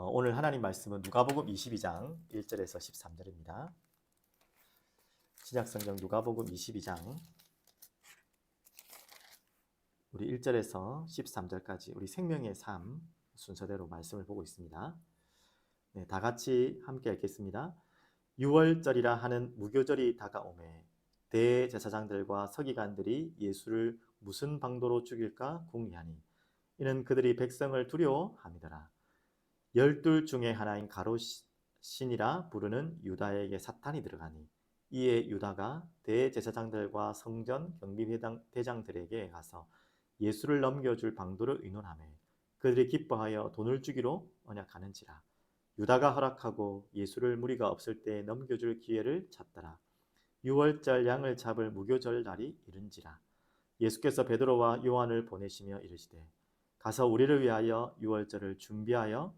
어, 오늘 하나님 말씀은 누가복음 22장 1절에서 13절입니다. 신약성경 누가복음 22장 우리 1절에서 13절까지 우리 생명의 삶 순서대로 말씀을 보고 있습니다. 네, 다 같이 함께 읽겠습니다. 6월절이라 하는 무교절이 다가오매 대제사장들과 서기관들이 예수를 무슨 방도로 죽일까 궁리하니 이는 그들이 백성을 두려워함이더라. 열둘 중에 하나인 가로신이라 부르는 유다에게 사탄이 들어가니 이에 유다가 대제사장들과 성전 경비대장 대장들에게 가서 예수를 넘겨줄 방도를 의논하매 그들이 기뻐하여 돈을 주기로 언약하는지라. 유다가 허락하고 예수를 무리가 없을 때 넘겨줄 기회를 찾더라. 6월절 양을 잡을 무교절 날이 이른지라. 예수께서 베드로와 요한을 보내시며 이르시되 가서 우리를 위하여 유월절을 준비하여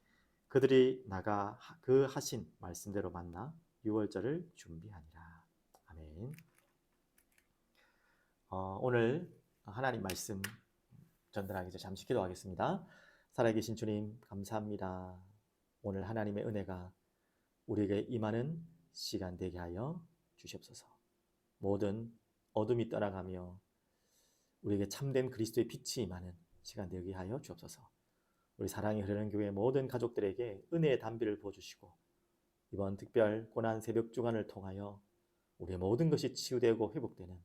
그들이 나가 그 하신 말씀대로 만나 유월절을 준비하니라. 아멘. 어, 오늘 하나님 말씀 전달하기 전 잠시 기도하겠습니다. 살아계신 주님 감사합니다. 오늘 하나님의 은혜가 우리에게 임하는 시간 되게 하여 주시옵소서. 모든 어둠이 떠나가며 우리에게 참된 그리스도의 빛이 임하는 시간 되게 하여 주옵소서. 우리 사랑이 흐르는 교회 모든 가족들에게 은혜의 담비를 부어주시고 이번 특별 고난 새벽 주간을 통하여 우리의 모든 것이 치유되고 회복되는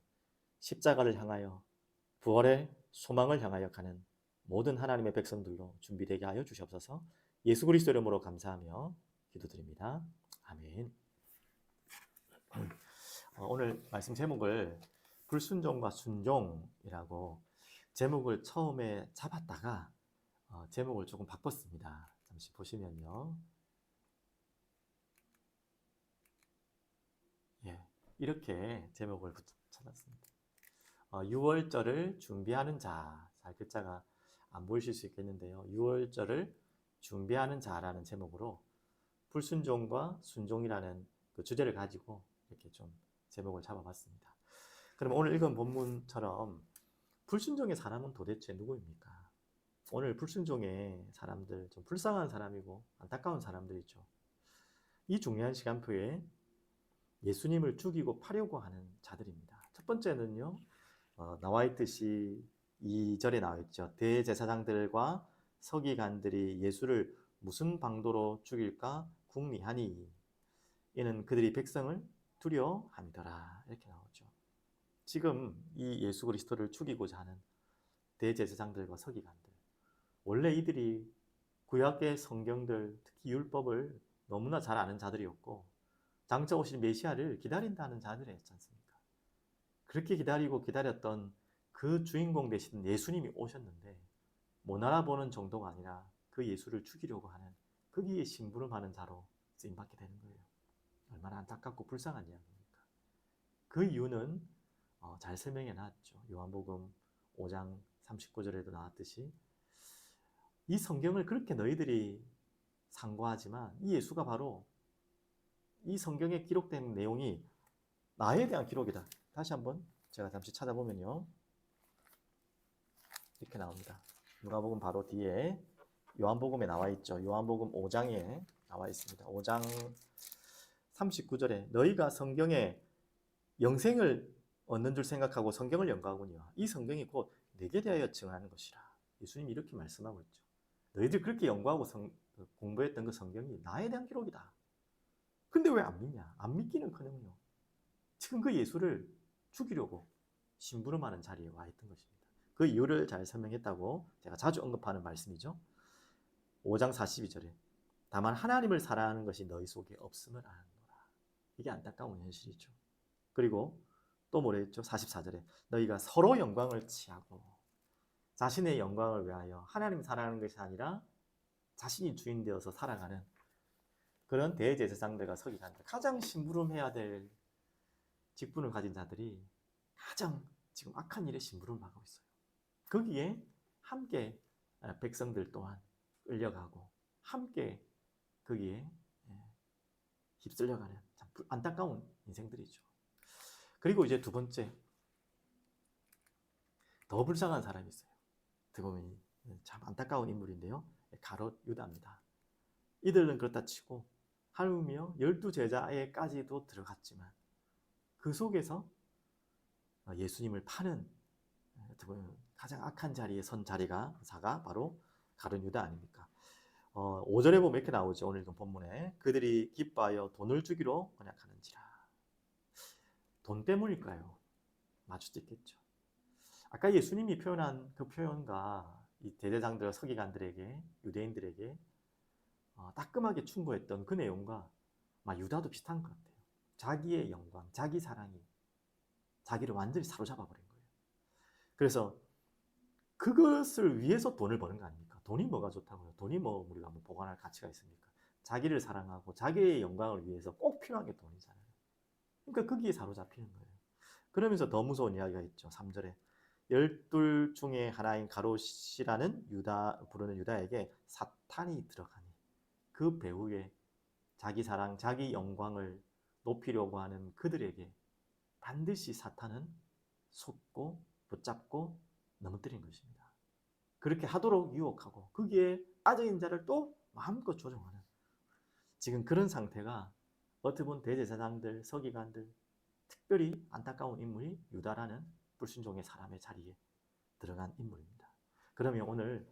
십자가를 향하여 부활의 소망을 향하여 가는 모든 하나님의 백성들로 준비되게 하여 주시옵소서. 예수 그리스도 이름으로 감사하며 기도드립니다. 아멘. 어, 오늘 말씀 제목을 불순종과 순종이라고 제목을 처음에 잡았다가 어, 제목을 조금 바꿨습니다. 잠시 보시면요. 예, 이렇게 제목을 찾았습니다. 어, 6월절을 준비하는 자, 잘 글자가 안 보이실 수 있겠는데요. 6월절을 준비하는 자라는 제목으로 불순종과 순종이라는 그 주제를 가지고 이렇게 좀 제목을 잡아봤습니다. 그럼 오늘 읽은 본문처럼 불순종의 사람은 도대체 누구입니까? 오늘 불순종의 사람들, 좀 불쌍한 사람이고 안타까운 사람들이죠. 이 중요한 시간표에 예수님을 죽이고 파려고 하는 자들입니다. 첫 번째는요, 어, 나와 있듯이 2절에 나와 있죠. 대제사장들과 서기관들이 예수를 무슨 방도로 죽일까 궁리하니 이는 그들이 백성을 두려워함이더라 이렇게 나오죠. 지금 이 예수 그리스도를 죽이고자 하는 대제사장들과 서기관들 원래 이들이 구약의 성경들 특히 율법을 너무나 잘 아는 자들이었고 장차 오실 메시아를 기다린다는 자들이었지 않습니까? 그렇게 기다리고 기다렸던 그 주인공 되신 예수님이 오셨는데 못 알아보는 정도가 아니라 그 예수를 죽이려고 하는 거기에 심부름하는 자로 쓰임받게 되는 거예요. 얼마나 안타깝고 불쌍한 이야기입니까? 그 이유는 어, 잘 설명해 놨죠. 요한복음 5장 39절에도 나왔듯이 이 성경을 그렇게 너희들이 상고하지만 이 예수가 바로 이 성경에 기록된 내용이 나에 대한 기록이다. 다시 한번 제가 잠시 찾아보면요. 이렇게 나옵니다. 누가복음 바로 뒤에 요한복음에 나와 있죠. 요한복음 5장에 나와 있습니다. 5장 39절에 너희가 성경에 영생을 얻는 줄 생각하고 성경을 연구하군요. 이 성경이 곧 내게 대하여 증하는 것이라. 예수님이 이렇게 말씀하고 있죠. 너희들 그렇게 연구하고 성, 공부했던 그 성경이 나에 대한 기록이다. 근데 왜 안 믿냐? 안 믿기는 커녕요. 지금 그 예수를 죽이려고 심부름하는 자리에 와 있던 것입니다. 그 이유를 잘 설명했다고 제가 자주 언급하는 말씀이죠. 5장 42절에 다만 하나님을 사랑하는 것이 너희 속에 없음을 아는노라. 이게 안타까운 현실이죠. 그리고 또 뭐래 했죠? 44절에 너희가 서로 영광을 취하고 자신의 영광을 위하여 하나님 사랑하는 것이 아니라 자신이 주인 되어서 살아가는 그런 대제사장들과 서기관들 가장 심부름해야 될 직분을 가진 자들이 가장 지금 악한 일에 심부름을 하고 있어요. 거기에 함께 아, 백성들 또한 끌려가고 함께 거기에 예, 휩쓸려가는 참 불- 안타까운 인생들이죠. 그리고 이제 두 번째 더 불쌍한 사람이 있어요. 보면 참 안타까운 인물인데요. 가롯 유다입니다. 이들은 그렇다 치고 하루며 열두 제자에까지도 들어갔지만 그 속에서 예수님을 파는 가장 악한 자리에 선 자리가 사가 바로 가룟 유다 아닙니까? 어, 5절에 보면 이렇게 나오죠. 오늘 본문에 그들이 기뻐하여 돈을 주기로 언약하는지라. 돈 때문일까요? 있겠죠. 아까 예수님이 표현한 그 표현과 이 대대장들 서기관들에게 유대인들에게 어, 따끔하게 충고했던 그 내용과 막 유다도 비슷한 것 같아요. 자기의 영광, 자기 사랑이 자기를 완전히 사로잡아 버린 거예요. 그래서 그것을 위해서 돈을 버는 거 아닙니까? 돈이 뭐가 좋다고요? 돈이 뭐 우리가 뭐 보관할 가치가 있습니까? 자기를 사랑하고 자기의 영광을 위해서 꼭 필요한 게 돈이잖아요. 그러니까 거기에 사로잡히는 거예요. 그러면서 더 무서운 이야기가 있죠. 3절에 열둘 중에 하나인 가롯이라는 유다 부르는 유다에게 사탄이 들어가니 그 배후에 자기 사랑, 자기 영광을 높이려고 하는 그들에게 반드시 사탄은 속고 붙잡고 넘어뜨린 것입니다. 그렇게 하도록 유혹하고 거기에 빠져있는 자를 또 마음껏 조종하는 지금 그런 상태가 어떻게 보면 대제사장들, 서기관들 특별히 안타까운 인물이 유다라는 불순종의 사람의 자리에 들어간 인물입니다. 그러면 오늘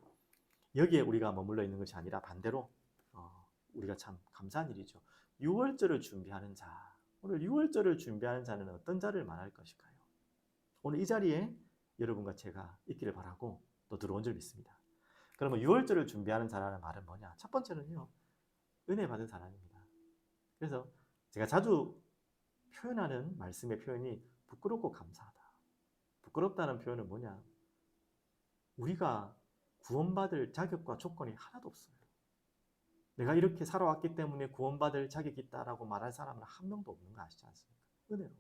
여기에 우리가 머물러 있는 것이 아니라 반대로 어, 우리가 참 감사한 일이죠. 6월절을 준비하는 자. 오늘 6월절을 준비하는 자는 어떤 자를 말할 것일까요? 오늘 이 자리에 여러분과 제가 있기를 바라고 또 들어온 줄 믿습니다. 그러면 6월절을 준비하는 자라는 말은 뭐냐? 첫 번째는요. 은혜 받은 사람입니다. 그래서 제가 자주 표현하는 말씀의 표현이 부끄럽고 감사하다. 부끄럽다는 표현은 뭐냐? 우리가 구원받을 자격과 조건이 하나도 없어요. 내가 이렇게 살아왔기 때문에 구원받을 자격이 있다라고 말할 사람은 한 명도 없는 거 아시지 않습니까? 은혜로.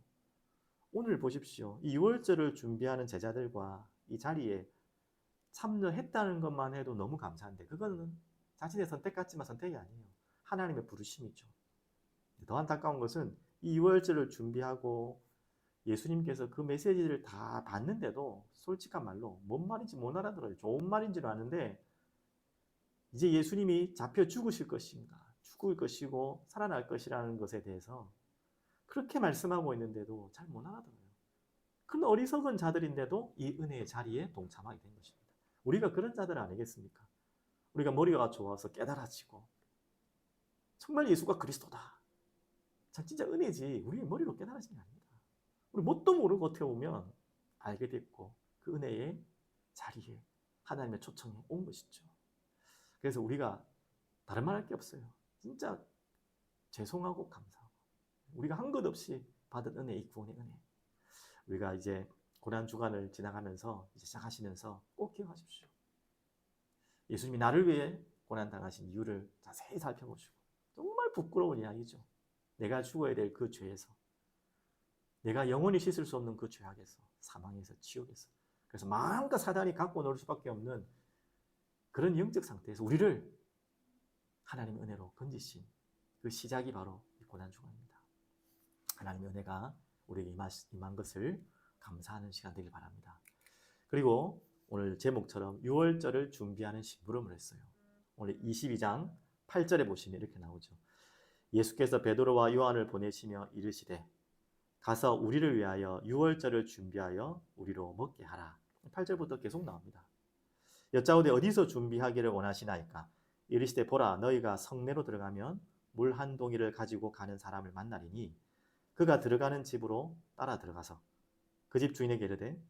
오늘 보십시오. 이 6월절을 준비하는 제자들과 이 자리에 참여했다는 것만 해도 너무 감사한데 그거는 자신의 선택 같지만 선택이 아니에요. 하나님의 부르심이죠. 더 안타까운 것은 이 6월절을 준비하고 예수님께서 그 메시지를 다 봤는데도 솔직한 말로 뭔 말인지 못 알아들어요. 좋은 말인지는 아는데 이제 예수님이 잡혀 죽으실 것인가, 죽을 것이고 살아날 것이라는 것에 대해서 그렇게 말씀하고 있는데도 잘 못 알아들어요. 그런 어리석은 자들인데도 이 은혜의 자리에 동참하게 된 것입니다. 우리가 그런 자들 아니겠습니까? 우리가 머리가 좋아서 깨달아지고 정말 예수가 그리스도다. 참 진짜 은혜지 우리의 머리로 깨달아진 게 아닙니다. 우리 뭣도 모르고 어떻게 보면 알게 됐고 그 은혜의 자리에 하나님의 초청에 온 것이죠. 그래서 우리가 다른 말 할 게 없어요. 진짜 죄송하고 감사하고 우리가 한 것 없이 받은 은혜, 이 구원의 은혜. 우리가 이제 고난 주간을 지나가면서 이제 시작하시면서 꼭 기억하십시오. 예수님이 나를 위해 고난 당하신 이유를 자세히 살펴보시고 정말 부끄러운 이야기죠. 내가 죽어야 될 그 죄에서 내가 영원히 씻을 수 없는 그 죄악에서 사망에서 지옥에서 그래서 마음껏 사단이 갖고 놀 수밖에 없는 그런 영적 상태에서 우리를 하나님의 은혜로 건지신 그 시작이 바로 이 고난 주간입니다. 하나님의 은혜가 우리에게 임하, 임한 것을 감사하는 시간 되길 바랍니다. 그리고 오늘 제목처럼 6월절을 준비하는 심부름을 했어요. 오늘 22장 8절에 보시면 이렇게 나오죠. 예수께서 베드로와 요한을 보내시며 이르시되 가서 우리를 위하여 6월절을 준비하여 우리로 먹게 하라. 8절부터 계속 나옵니다. 여짜오되 어디서 준비하기를 원하시나이까? 이르시되 보라 너희가 성내로 들어가면 물 한 동이를 가지고 가는 사람을 만나리니 그가 들어가는 집으로 따라 들어가서 그 집 주인에게 이르되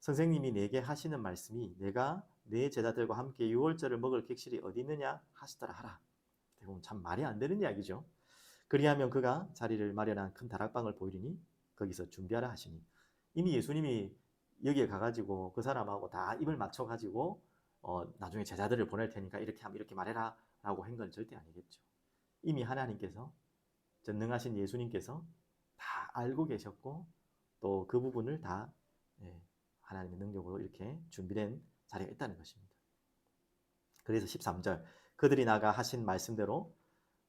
선생님이 내게 하시는 말씀이 내가 내 제자들과 함께 6월절을 먹을 객실이 어디 있느냐 하시더라 하라. 대부분 참 말이 안 되는 이야기죠. 그리하면 그가 자리를 마련한 큰 다락방을 보이리니 거기서 준비하라 하시니 이미 예수님이 여기에 가가지고 그 사람하고 다 입을 맞춰가지고 어, 나중에 제자들을 보낼 테니까 이렇게 하면 이렇게 말해라 라고 한 건 절대 아니겠죠. 이미 하나님께서 전능하신 예수님께서 다 알고 계셨고 또 그 부분을 다 예, 하나님의 능력으로 이렇게 준비된 자리가 있다는 것입니다. 그래서 13절 그들이 나가 하신 말씀대로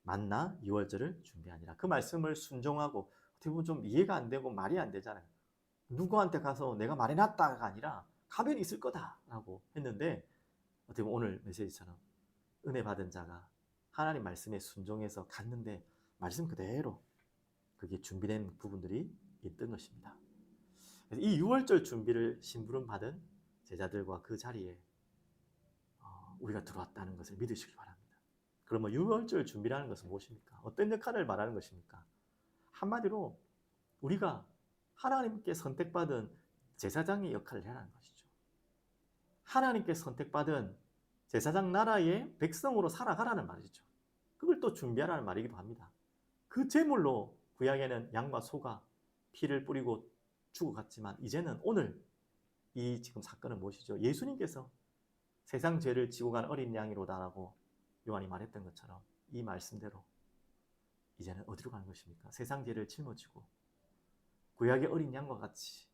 만나 유월절을 준비하니라. 그 말씀을 순종하고 어떻게 보면 좀 이해가 안 되고 말이 안 되잖아요. 누구한테 가서 내가 말해놨다가 아니라 가면 있을 거다라고 했는데 어떻게 보면 오늘 메시지처럼 은혜 받은 자가 하나님 말씀에 순종해서 갔는데 말씀 그대로 그게 준비된 부분들이 있던 것입니다. 이 6월절 준비를 심부름 받은 제자들과 그 자리에 어, 우리가 들어왔다는 것을 믿으시기 바랍니다. 그러면 6월절 준비라는 것은 무엇입니까? 어떤 역할을 말하는 것입니까? 한마디로 우리가 하나님께 선택받은 제사장의 역할을 해라는 것이죠. 하나님께 선택받은 제사장 나라의 백성으로 살아가라는 말이죠. 그걸 또 준비하라는 말이기도 합니다. 그 제물로 구약에는 양과 소가 피를 뿌리고 죽어갔지만 이제는 오늘 이 지금 사건은 무엇이죠? 예수님께서 세상 죄를 지고 간 어린 양이로다라고 요한이 말했던 것처럼 이 말씀대로 이제는 어디로 가는 것입니까? 세상 죄를 짊어지고 구약의 어린 양과 같이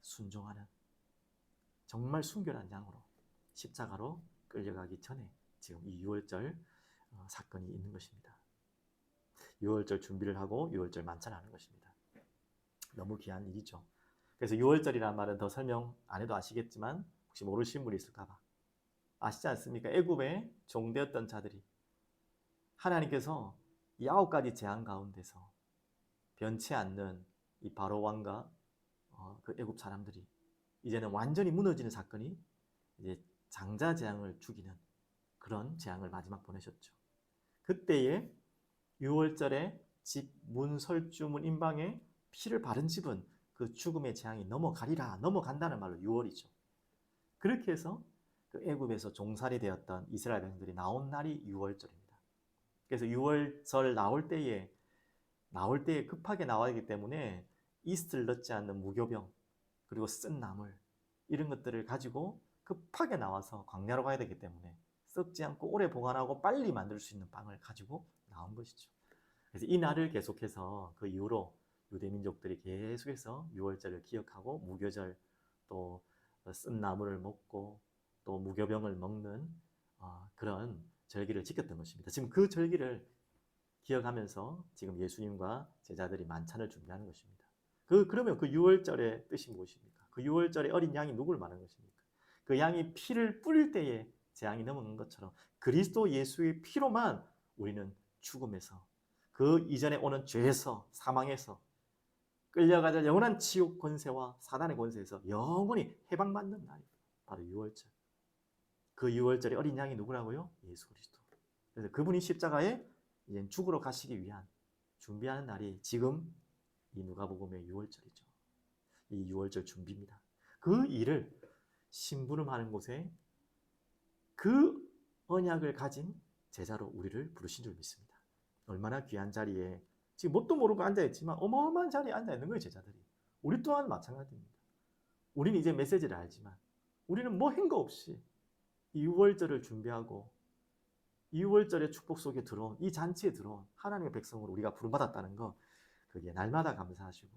순종하는 정말 순결한 양으로 십자가로 끌려가기 전에 지금 이 6월절 어, 사건이 있는 것입니다. 6월절 준비를 하고 6월절 만찬하는 것입니다. 너무 귀한 일이죠. 그래서 6월절이라는 말은 더 설명 안 해도 아시겠지만 혹시 모르시는 분이 있을까봐 아시지 않습니까? 애굽에 종되었던 자들이 하나님께서 이 아홉 가지 재앙 가운데서 변치 않는 이 바로 왕과 어, 그 애굽 사람들이 이제는 완전히 무너지는 사건이 이제 장자 재앙을 죽이는 그런 재앙을 마지막 보내셨죠. 그때에 6월절에 집 문 설주문 인방에 피를 바른 집은 그 죽음의 재앙이 넘어가리라 넘어간다는 말로 6월이죠. 그렇게 해서 그 애굽에서 종살이 되었던 이스라엘 백성들이 나온 날이 6월절입니다. 그래서 6월절 나올 때에 나올 때에 급하게 나와야 하기 때문에 이스트를 넣지 않는 무교병 그리고 쓴 나물 이런 것들을 가지고 급하게 나와서 광야로 가야 되기 때문에 썩지 않고 오래 보관하고 빨리 만들 수 있는 빵을 가지고 나온 것이죠. 그래서 이 날을 계속해서 그 이후로 유대 민족들이 계속해서 6월절을 기억하고 무교절 또 쓴 나물을 먹고 또 무교병을 먹는 어, 그런 절기를 지켰던 것입니다. 지금 그 절기를 기억하면서 지금 예수님과 제자들이 만찬을 준비하는 것입니다. 그 그러면 그 6월절의 뜻이 무엇입니까? 그 6월절의 어린 양이 누구를 말하는 것입니까? 그 양이 피를 뿌릴 때에 재앙이 넘어간 것처럼 그리스도 예수의 피로만 우리는 죽음에서 그 이전에 오는 죄에서 사망에서 끌려가자 영원한 지옥 권세와 사단의 권세에서 영원히 해방받는 날이 바로 6월절. 그 6월절의 어린 양이 누구라고요? 예수 그리스도. 그래서 그분이 십자가에 이제 죽으러 가시기 위한 준비하는 날이 지금 이 누가복음의 6월절이죠. 이 6월절 준비입니다. 그 일을 심부름하는 곳에 그 언약을 가진 제자로 우리를 부르신 줄 믿습니다. 얼마나 귀한 자리에 지금 뭣도 모르고 앉아있지만 어마어마한 자리에 앉아있는 거예요 제자들이. 우리 또한 마찬가지입니다. 우리는 이제 메시지를 알지만 우리는 뭐 한 거 없이 이 6월절을 준비하고 2월절의 축복 속에 들어온 이 잔치에 들어온 하나님의 백성으로 우리가 부름받았다는 거 그게 날마다 감사하시고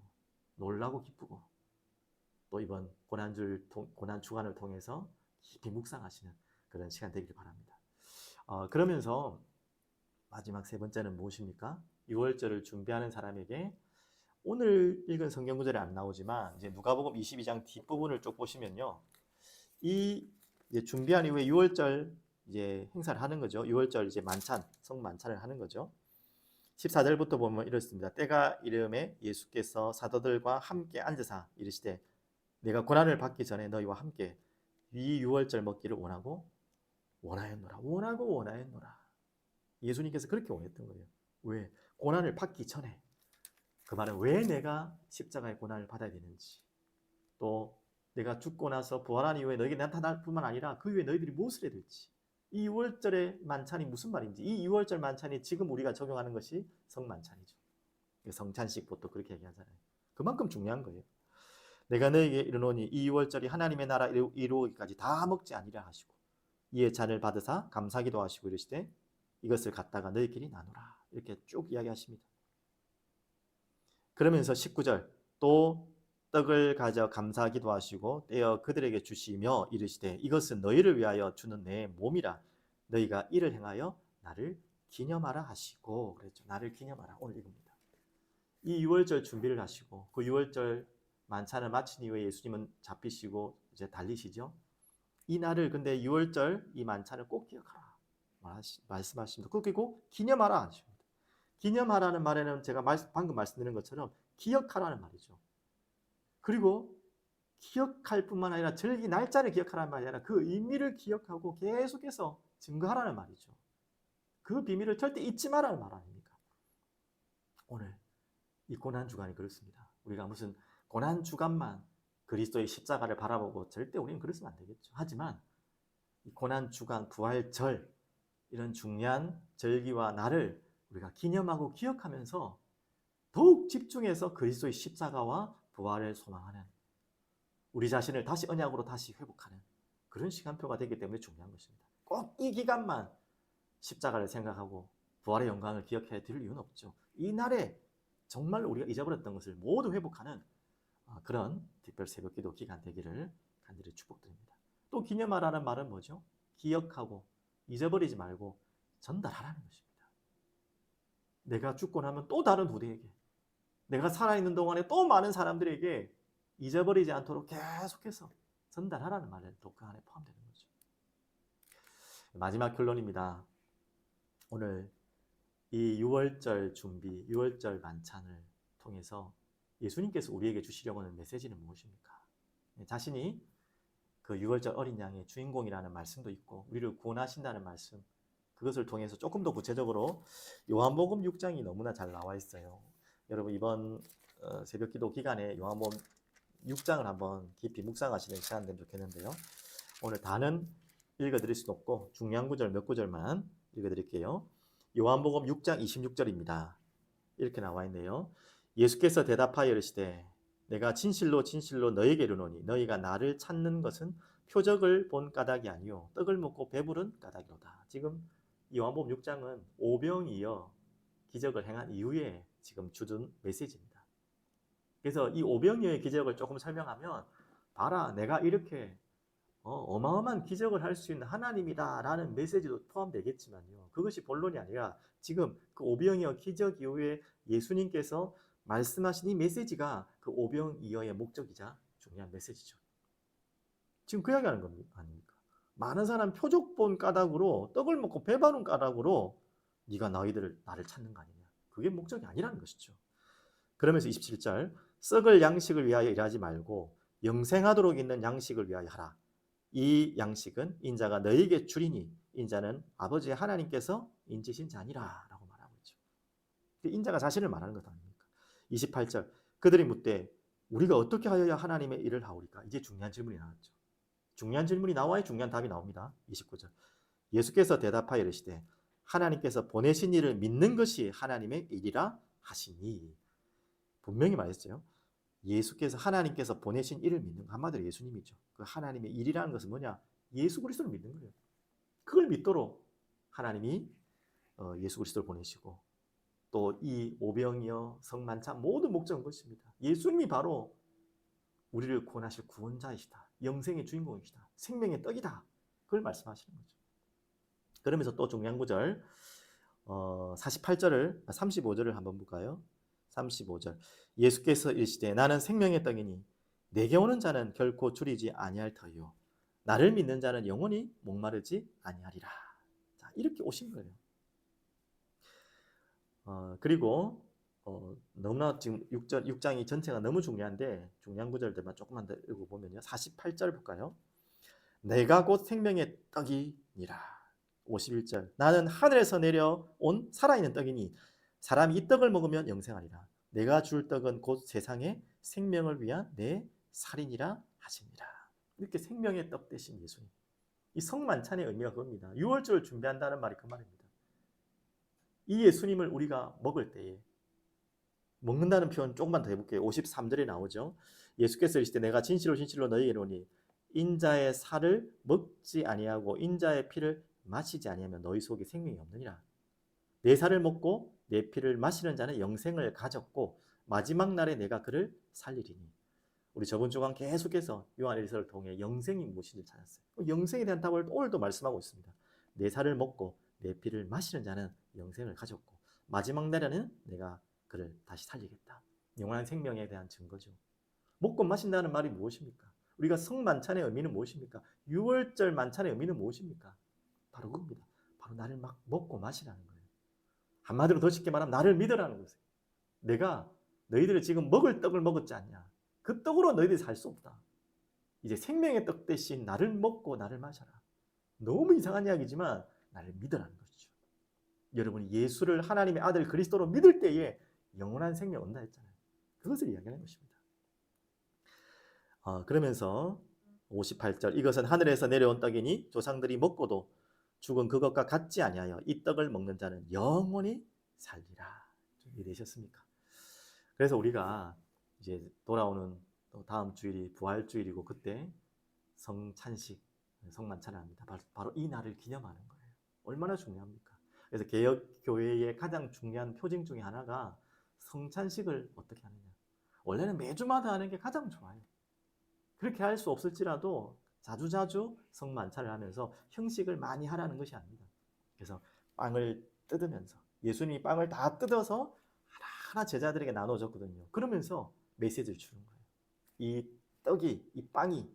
놀라고 기쁘고 또 이번 고난줄 고난 주간을 통해서 깊이 묵상하시는 그런 시간 되기를 바랍니다. 어, 그러면서 마지막 세 번째는 무엇입니까? 6월절을 준비하는 사람에게 오늘 읽은 성경 구절이 안 나오지만 이제 누가복음 22장 뒷부분을 쭉 보시면요. 이 이제 준비한 이후에 6월절 이제 행사를 하는 거죠. 6월절 이제 만찬, 성만찬을 하는 거죠. 14절부터 보면 이렇습니다. 때가 이름에 예수께서 사도들과 함께 앉으사 이르시되 내가 고난을 받기 전에 너희와 함께 이 6월절 먹기를 원하고 원하였노라. 원하고 원하였노라. 예수님께서 그렇게 원했던 거예요. 왜? 고난을 받기 전에. 그 말은 왜 내가 십자가의 고난을 받아야 되는지. 또 내가 죽고 나서 부활한 이후에 너에게 나타날 뿐만 아니라 그 이후에 너희들이 무엇을 해야 될지. 이 6월절의 만찬이 무슨 말인지. 이 6월절 만찬이 지금 우리가 적용하는 것이 성만찬이죠. 성찬식부터 그렇게 얘기하잖아요. 그만큼 중요한 거예요. 내가 너에게 이르노니 이 6월절이 하나님의 나라 이루기까지 다 먹지 아니라 하시고 이에 잔을 받으사 감사기도 하시고 이르시되 이것을 갖다가 너희끼리 나누라. 이렇게 쭉 이야기하십니다. 그러면서 19절 또 떡을 가져 감사 기도 하시고 떼어 그들에게 주시며 이르시되 이것은 너희를 위하여 주는 내 몸이라 너희가 이를 행하여 나를 기념하라 하시고 그랬죠. 나를 기념하라. 오늘 이겁니다. 이 6월절 준비를 하시고 그 6월절 만찬을 마친 이후에 예수님은 잡히시고 이제 달리시죠. 이 날을 근데 6월절 이 만찬을 꼭 기억하라 말씀하십니다. 그리고 기념하라 하십니다. 기념하라는 말에는 제가 말, 방금 말씀드린 것처럼 기억하라는 말이죠. 그리고 기억할 뿐만 아니라 절기 날짜를 기억하라는 말이 아니라 그 의미를 기억하고 계속해서 증거하라는 말이죠. 그 비밀을 절대 잊지 말라는 말 아닙니까? 오늘 이 고난 주간이 그렇습니다. 우리가 무슨 고난 주간만 그리스도의 십자가를 바라보고 절대 우리는 그랬으면 안 되겠죠. 하지만 이 고난 주간 부활절 이런 중요한 절기와 날을 우리가 기념하고 기억하면서 더욱 집중해서 그리스도의 십자가와 부활을 소망하는 우리 자신을 다시 언약으로 다시 회복하는 그런 시간표가 되기 때문에 중요한 것입니다. 꼭 이 기간만 십자가를 생각하고 부활의 영광을 기억해 드릴 이유는 없죠. 이 날에 정말 우리가 잊어버렸던 것을 모두 회복하는 어, 그런 특별 새벽 기도 기간 되기를 간절히 축복드립니다. 또 기념하라는 말은 뭐죠? 기억하고 잊어버리지 말고 전달하라는 것입니다. 내가 죽고 나면 또 다른 후대에게 내가 살아있는 동안에 또 많은 사람들에게 잊어버리지 않도록 계속해서 전달하라는 또그 안에 포함되는 거죠. 마지막 결론입니다. 오늘 이 6월절 준비, 6월절 만찬을 통해서 예수님께서 우리에게 주시려고 하는 메시지는 무엇입니까? 네, 자신이 그 6월절 어린 양의 주인공이라는 말씀도 있고 우리를 구원하신다는 말씀 그것을 통해서 조금 더 구체적으로 요한복음 6장이 너무나 잘 나와 있어요. 여러분 이번 어, 새벽 기도 기간에 요한복음 6장을 한번 깊이 묵상하시는 시간 되면 좋겠는데요. 오늘 다는 읽어드릴 수는 없고 중요한 구절 몇 구절만 읽어드릴게요. 요한복음 6장 26절입니다. 이렇게 나와 있네요. 예수께서 대답하여 이르시되 내가 진실로 진실로 너에게 이르노니 너희가 나를 찾는 것은 표적을 본 까닭이 아니요 떡을 먹고 배부른 까닭이로다. 지금 요한복음 6장은 오병이어 기적을 행한 이후에 지금 주둔 메시지입니다. 그래서 이 오병이어의 기적을 조금 설명하면 봐라 내가 이렇게 어, 마어마한 기적을 할 수 있는 하나님이다라는 메시지도 포함되겠지만요. 그것이 본론이 아니라 지금 그 오병이어 기적 이후에 예수님께서 말씀하신 이 메시지가 그 오병이어의 목적이자 중요한 메시지죠. 지금 그 이야기하는 겁니다. 아닙니까? 많은 사람 표적 본 까닭으로 떡을 먹고 배바른 까닭으로 네가 너희들을 나를 찾는 거 아니냐. 그게 목적이 아니라는 것이죠. 그러면서 27절 썩을 양식을 위하여 일하지 말고 영생하도록 있는 양식을 위하여 하라. 이 양식은 인자가 너에게 주리니 인자는 아버지 하나님께서 인지신 자니라 라고 말하고 있죠. 인자가 자신을 말하는 것 아닙니까? 28절 그들이 묻되 우리가 어떻게 하여야 하나님의 일을 하오리까? 이제 중요한 질문이 나왔죠. 중요한 질문이 나와야 중요한 답이 나옵니다. 29절 예수께서 대답하여 이르시되 하나님께서 보내신 일을 믿는 것이 하나님의 일이라 하시니 분명히 말했어요. 예수께서 하나님께서 보내신 일을 믿는 거 한마디로 예수님이죠. 그 하나님의 일이라는 것은 뭐냐? 예수 그리스도를 믿는 거예요. 그걸 믿도록 하나님이 어, 예수 그리스도를 보내시고 또 이 오병이어 성만찬 모든 목적은 것입니다. 예수님이 바로 우리를 구원하실 구원자이시다. 영생의 주인공이시다. 생명의 떡이다. 그걸 말씀하시는 거죠. 그러면서 또 중요한 구절 어, 48절을 35절을 한번 볼까요? 35절 예수께서 이르시되 나는 생명의 떡이니 내게 오는 자는 결코 줄이지 아니할 터요 나를 믿는 자는 영원히 목마르지 아니하리라. 자, 이렇게 오신 거예요. 어, 그리고 어, 너무나 지금 6절, 6장이 전체가 너무 중요한데 중요한 구절들만 조금만 더 읽어보면요. 48절 볼까요? 내가 곧 생명의 떡이니라. 51절 나는 하늘에서 내려온 살아있는 떡이니 사람이 이 떡을 먹으면 영생하리라. 내가 줄 떡은 곧 세상의 생명을 위한 내 살인이라 하십니다. 이렇게 생명의 떡 대신 예수님. 이 성만찬의 의미가 그겁니다. 6월절을 준비한다는 말이 그 말입니다. 이 예수님을 우리가 먹을 때에 먹는다는 표현 조금만 더 해볼게요. 53절에 나오죠. 예수께서 이르시되 내가 진실로 진실로 너희에게 이르노니 인자의 살을 먹지 아니하고 인자의 피를 마시지 아니하면 너희 속에 생명이 없느니라. 내 살을 먹고 내 피를 마시는 자는 영생을 가졌고 마지막 날에 내가 그를 살리리니 우리 저번 주간 계속해서 요한일서를 통해 영생이 무엇인지 찾았어요. 그 영생에 대한 답을 오늘도 말씀하고 있습니다. 내 살을 먹고 내 피를 마시는 자는 영생을 가졌고 마지막 날에는 내가 그를 다시 살리겠다. 영원한 생명에 대한 증거죠. 먹고 마신다는 말이 무엇입니까? 우리가 성만찬의 의미는 무엇입니까? 6월절 만찬의 의미는 무엇입니까? 바로 그겁니다. 바로 나를 막 먹고 마시라는 거예요. 한마디로 더 쉽게 말하면 나를 믿으라는 거예요. 내가 너희들이 지금 먹을 떡을 먹었지 않냐? 그 떡으로 너희들이 살 수 없다. 이제 생명의 떡 대신 나를 먹고 나를 마셔라. 너무 이상한 이야기지만 나를 믿으라는 것이죠. 여러분이 예수를 하나님의 아들 그리스도로 믿을 때에 영원한 생명 온다 했잖아요. 그것을 이야기하는 것입니다. 어, 그러면서 58절 이것은 하늘에서 내려온 떡이니 조상들이 먹고도 죽은 그것과 같지 아니하여 이 떡을 먹는 자는 영원히 살리라. 이해되셨습니까? 그래서 우리가 이제 돌아오는 또 다음 주일이 부활 주일이고 그때 성찬식 성만찬을 합니다. 바로, 이 날을 기념하는 거예요. 얼마나 중요합니까? 그래서 개혁 교회의 가장 중요한 표징 중에 하나가 성찬식을 어떻게 하느냐. 원래는 매주마다 하는 게 가장 좋아요. 그렇게 할 수 없을지라도 자주자주 성만찬을 하면서 형식을 많이 하라는 것이 아닙니다. 그래서 빵을 뜯으면서 예수님이 빵을 다 뜯어서 하나하나 제자들에게 나눠줬거든요. 그러면서 메시지를 주는 거예요. 이 떡이, 이 빵이,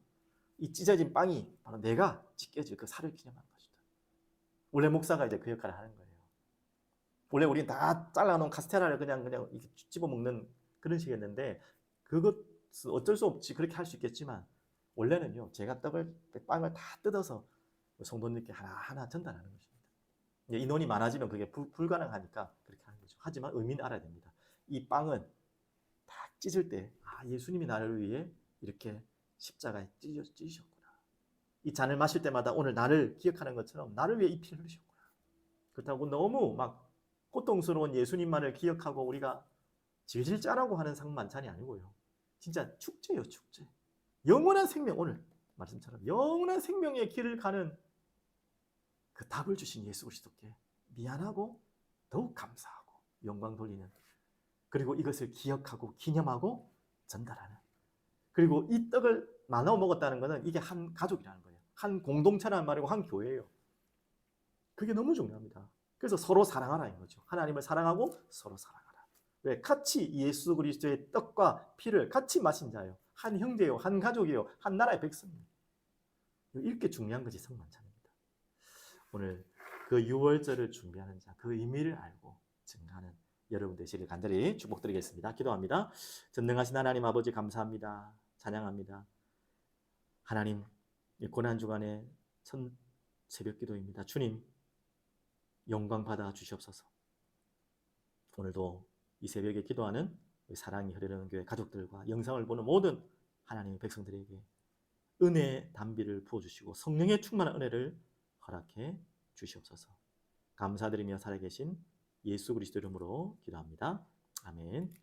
이 찢어진 빵이 바로 내가 찢겨질 그 살을 기념하는 것이다. 원래 목사가 이제 그 역할을 하는 거예요. 원래 우리는 다 잘라놓은 카스테라를 그냥 그냥 집어 먹는 그런 식이었는데 그것 어쩔 수 없지 그렇게 할 수 있겠지만 원래는요 제가 떡을 빵을 다 뜯어서 성도님께 하나 하나 전달하는 것입니다. 인원이 많아지면 그게 불, 불가능하니까 그렇게 하는 거죠. 하지만 의미는 알아야 됩니다. 이 빵은 딱 찢을 때 아, 예수님이 나를 위해 이렇게 십자가에 찢어, 찢으셨구나. 이 잔을 마실 때마다 오늘 나를 기억하는 것처럼 나를 위해 이 피를 흘리셨구나. 그렇다고 너무 막 고통스러운 예수님만을 기억하고 우리가 질질 짜라고 하는 상만찬이 아니고요. 진짜 축제예요, 축제. 영원한 생명 오늘 말씀처럼 영원한 생명의 길을 가는 그 답을 주신 예수 그리스도께 미안하고 더욱 감사하고 영광 돌리는 그리고 이것을 기억하고 기념하고 전달하는 그리고 이 떡을 나눠 먹었다는 것은 이게 한 가족이라는 거예요. 한 공동체라는 말이고 한 교회예요. 그게 너무 중요합니다. 그래서 서로 사랑하라는 거죠. 하나님을 사랑하고 서로 사랑하라. 왜? 같이 예수 그리스도의 떡과 피를 같이 마신 자예요. 한 형제요, 한 가족이요, 한 나라의 백성이에요. 이렇게 중요한 것이 성만찬입니다. 오늘 그 6월절을 준비하는 자, 그 의미를 알고 증가하는 여러분 되시길 간절히 축복드리겠습니다. 기도합니다. 전능하신 하나님 아버지 감사합니다. 찬양합니다. 하나님, 이 고난 주간의 첫 새벽 기도입니다. 주님, 영광 받아 주시옵소서. 오늘도 이 새벽에 기도하는 사랑이 흐르는 교회 가족들과 영상을 보는 모든 하나님의 백성들에게 은혜의 담비를 부어주시고 성령의 충만한 은혜를 허락해 주시옵소서. 감사드리며 살아계신 예수 그리스도 이름으로 기도합니다. 아멘.